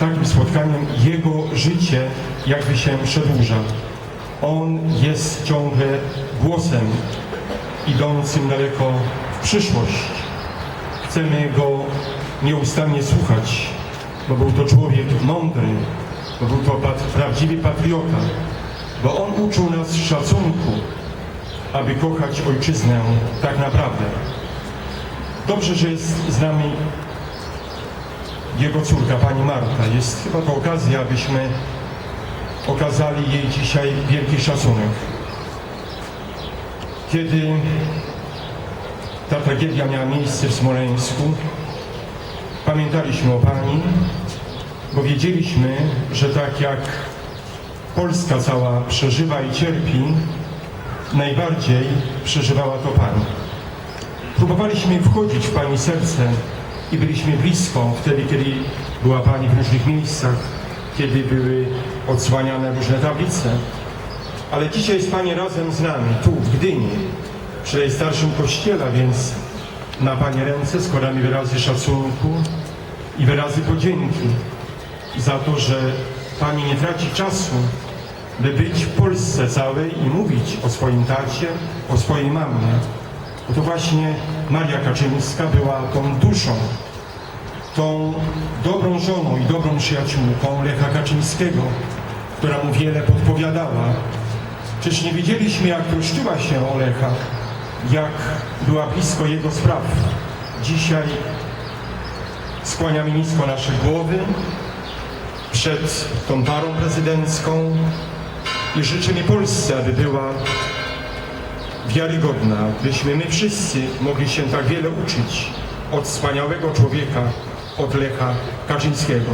takim spotkaniem jego życie jakby się przedłuża. On jest ciągle głosem idącym daleko w przyszłość. Chcemy go nieustannie słuchać, bo był to człowiek mądry, bo był to pat, prawdziwy patriota, bo on uczył nas szacunku, aby kochać ojczyznę tak naprawdę. Dobrze, że jest z nami jego córka, pani Marta. Jest chyba to okazja, abyśmy okazali jej dzisiaj wielki szacunek. Kiedy ta tragedia miała miejsce w Smoleńsku, pamiętaliśmy o pani, bo wiedzieliśmy, że tak jak Polska cała przeżywa i cierpi, najbardziej przeżywała to pani. Próbowaliśmy wchodzić w Pani serce i byliśmy blisko wtedy, kiedy była Pani w różnych miejscach, kiedy były odsłaniane różne tablice. Ale dzisiaj jest Pani razem z nami, tu w Gdyni, przy najstarszym kościele, więc na Pani ręce składamy wyrazy szacunku i wyrazy podzięki za to, że Pani nie traci czasu, by być w Polsce całej i mówić o swoim tacie, o swojej mamie. To właśnie Maria Kaczyńska była tą duszą, tą dobrą żoną i dobrą przyjaciółką Lecha Kaczyńskiego, która mu wiele podpowiadała. Czyż nie widzieliśmy, jak troszczyła się o Lecha, jak była blisko jego spraw. Dzisiaj skłaniamy nisko nasze głowy przed tą parą prezydencką i życzymy Polsce, aby była wiarygodna, byśmy my wszyscy mogli się tak wiele uczyć od wspaniałego człowieka, od Lecha Kaczyńskiego.